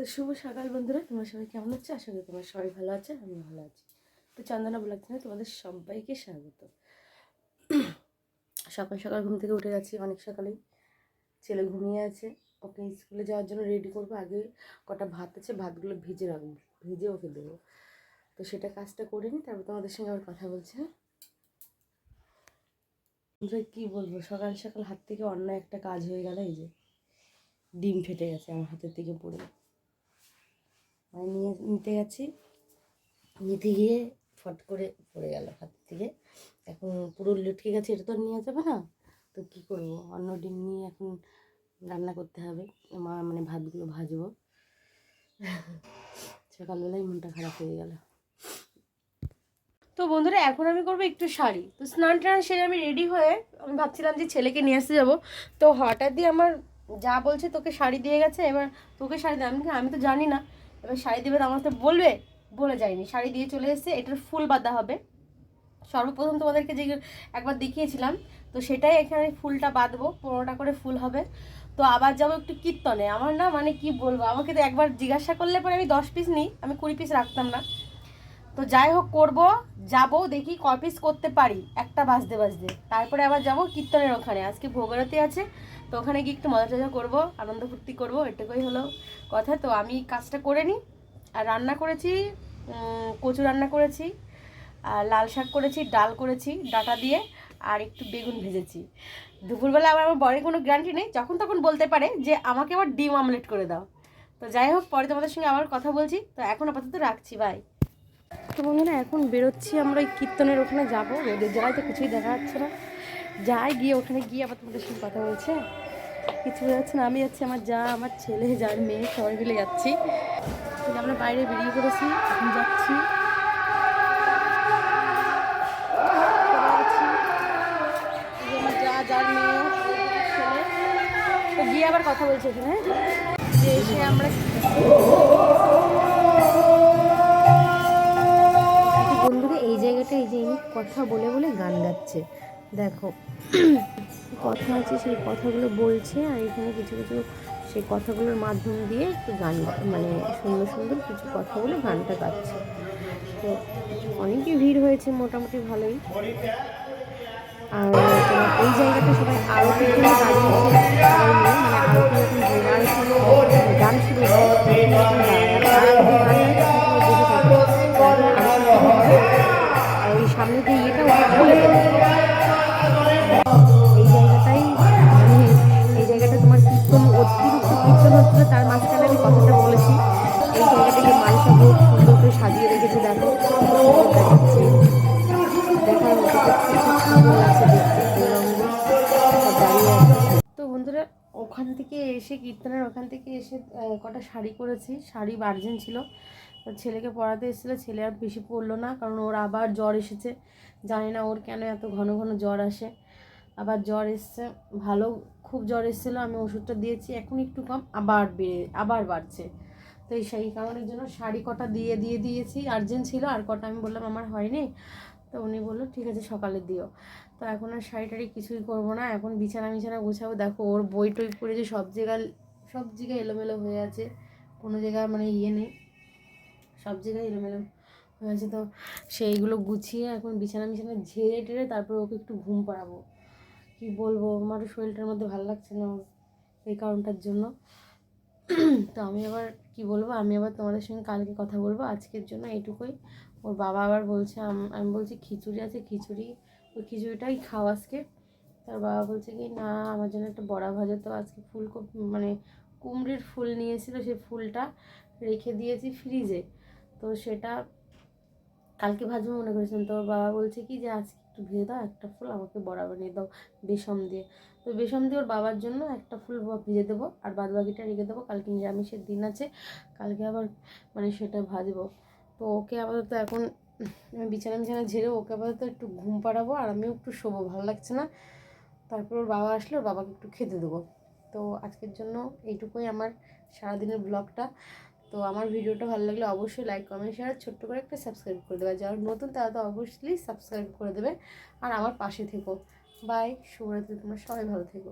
তো শুভ সকাল বন্ধুরা, তোমার সবাই কেমন আছো? আশা করি তোমার সবাই ভালো আছে আমি ভালো আছি। তো চন্দনা ব্লগ চ্যানেলে তোমাদের সবাইকে স্বাগত। সকাল সকাল ঘুম থেকে উঠে গেছি অনেক সকালেই। ছেলে ঘুমিয়ে আছে, ওকে স্কুলে যাওয়ার জন্য রেডি করব। আগে কটা ভাত আছে, ভাতগুলো ভিজে রাখব, ভিজে ওকে দেবো। তো সেটা কাজটা করে নিই, তারপর তোমাদের সঙ্গে আবার কথা বলছি হ্যাঁ? কী বলব? সকাল সকাল হাত থেকে অন্য একটা কাজ হয়ে গেল, এই যে ডিম ফেটে গেছে আমার হাতের থেকে পড়ে। মানে নিয়ে নিতে গেছি। নিতে গিয়ে ফট করে পড়ে গেল হাত থেকে। এখন পুরো লটকে গেছে, এটা তো আর নেওয়া যাবে না। তো কী করব? অন্য ডিম নিয়ে এখন রান্না করতে হবে। মা মানে ভাতগুলো ভাজবো। সকালবেলায় মনটা খারাপ হয়ে গেল। তো বন্ধুরা, এখন আমি করব একটু শাড়ি। তো স্নান টান সেরে আমি রেডি হয়ে আমি ভাবছিলাম যে ছেলেকে নিয়ে আসতে যাব। তো হঠাৎ দিয়ে আমার যা বলছে তোকে শাড়ি দিয়ে গেছে, এবার তোকে শাড়ি দেবে আমি আমি তো জানি না। এবার শাড়ি দেবে আমার তো বলবে, বলে যায়নি। শাড়ি দিয়ে চলে এসেছে, এটার ফুল বাঁধা হবে। সর্বপ্রথম তোমাদেরকে যে একবার দেখিয়েছিলাম, তো সেটাই এখানে ফুলটা বাঁধবো, পনেরোটা করে ফুল হবে। তো আবার যাব একটু কীর্তনে। আমার না মানে কি বলব, আমাকে তো একবার জিজ্ঞাসা করলে পরে আমি দশ পিস নিই, আমি কুড়ি পিস রাখতাম না। তো যাই হোক করব, যাব, দেখি ক পিস করতে পারি। একটা বাজতে বাজতে। তারপরে আবার যাব কীর্তনের ওখানে। আজকে ভোগরতি আছে, তো ওখানে গিয়ে একটু মজা টজা করব, আনন্দ ফুর্তি করব, এটুকুই হলো কথা। তো আমি কাজটা করে নিই। আর রান্না করেছি কচু রান্না করেছি, আর লাল শাক করেছি, ডাল করেছি, ডাটা দিয়ে, আর একটু বেগুন ভেজেছি। দুপুরবেলা আবার আমার বরের কোনো গ্যারান্টি নেই। যখন তখন বলতে পারে যে, আমাকে আবার ডিম আমলেট করে দাও। তো যাই হোক, পরে তোমাদের সঙ্গে আবার কথা বলছি। তো এখন আপাতত রাখছি বাই তো বন্ধুরা, এখন বেরোচ্ছি আমরা ওই কীর্তনের ওখানে যাব। রোদের জ্বালায় তো কিছুই দেখা যাচ্ছে না। যাই গিয়ে ওখানে গিয়ে আবার তোমাদের সঙ্গে কথা বলছে। কিছু যাচ্ছে না, আমি যাচ্ছি আমার যা, আমার ছেলে, যার মেয়ে, সবাই মিলে যাচ্ছি। আমরা বাইরে বেরিয়ে পড়েছি, এখন যাচ্ছি। যে যার মেয়ে গিয়ে আবার কথা বলছে এখানে? যে এসে আমরা এই জায়গাটা এই যে কথা বলে বলে গান গাচ্ছে। দেখো, কথা আছে, সেই কথাগুলো বলছে আর এখানে কিছু কিছু সেই কথাগুলোর মাধ্যম দিয়ে একটু গান মানে সুন্দর সুন্দর কিছু কথা বলে গানটা গাচ্ছে। তো অনেকই ভিড় হয়েছে, মোটামুটি ভালোই। আর এই জায়গাটা সবাই আরতি গান শুরু কীর্তন হচ্ছিল তার মাঝখানে আমি কথাটা বলেছি। এই জায়গাটাকে মালসা ভোগ সুন্দর করে সাজিয়ে রেখেছে, দেখো। তো বন্ধুরা, ওখান থেকে এসে, কীর্তনের ওখান থেকে এসে কটা শাড়ি করেছি শাড়ি বার্জেন ছিল। ছেলেকে পড়াতে এসেছিল, ছেলে আর বেশি পড়ল না, কারণ ওর আবার জ্বর এসেছে। জানি না ওর কেন এত ঘন ঘন জ্বর আসে। আবার জ্বর এসছে, ভালো খুব জ্বর এসেছিল, আমি ওষুধটা দিয়েছি, এখন একটু কম, আবার বেড়ে, আবার বাড়ছে। তো এই সেই কারণের জন্য শাড়ি কটা দিয়ে দিয়ে দিয়েছি আর্জেন্ট ছিল, আর কটা আমি বললাম আমার হয়নি। তো উনি বলল, ঠিক আছে, সকালে দিও। তো এখন আর শাড়ি টাড়ি কিছুই করব না, এখন বিছানা বিছানা গুছাবো। দেখো, ওর বই টই পড়েছে সব জায়গায় সব জায়গায় এলোমেলো হয়ে আছে, কোনো জায়গায় মানে ইয়ে নেই। সব জায়গায় এলোমেলো হয়ে আছে। তো সেইগুলো গুছিয়ে এখন বিছানা বিছানা ঝেড়ে টেড়ে তারপর ওকে একটু ঘুম পাড়াবো। কি বলব? আমারও শরীরটার মধ্যে ভালো লাগছে না এই কারণটার জন্য। তো আমি আবার কি বলব? আমি আবার তোমাদের সঙ্গে কালকে কথা বলব। আজকের জন্য এইটুকুই। ওর বাবা আবার বলছে, আমি বলছি, খিচুড়ি আছে, খিচুড়ি। ওই খিচুড়িটাই খাও আজকে। তার বাবা বলছে কি, না, আমার জন্য একটা বড়া ভাজা। তো আজকে ফুলকপি মানে কুমড়ির ফুল নিয়েছিল সেই ফুলটা রেখে দিয়েছি ফ্রিজে তো সেটা কালকে ভাজবো মনে করেছিলাম তো ওর বাবা বলছে কি যে আজকে একটু ভেজে দাও, একটা ফুল আমাকে বড়া বানিয়ে দাও বেসম দিয়ে। তো বেসম দিয়ে ওর বাবার জন্য একটা ফুল ভেজে দেবো, আর বাদ বাকিটা রেখে দেবো, কালকে নিরামিষের দিন আছে, কালকে আবার মানে সেটা ভাজবো। তো ওকে আপাতত এখন বিছানা বিছানা ঝেড়ে ওকে আপাতত একটু ঘুম পাড়াবো, আর আমিও একটু শোবো, ভালো লাগছে না। তারপর ওর বাবা আসলে ওর বাবাকে একটু খেতে দেবো। তো আজকের জন্য এইটুকুই আমার সারাদিনের ব্লগটা। তো আমার ভিডিওটা ভালো লাগলে অবশ্যই লাইক কমেন্ট শেয়ার ছোট্ট করে একটা সাবস্ক্রাইব করে দেবে। যারা নতুন, তারা তো অবশ্যই সাবস্ক্রাইব করে দেবে। আর আমার পাশে থেকো। বাই শুভরাত্রি, তোমরা সবাই ভালো থেকো।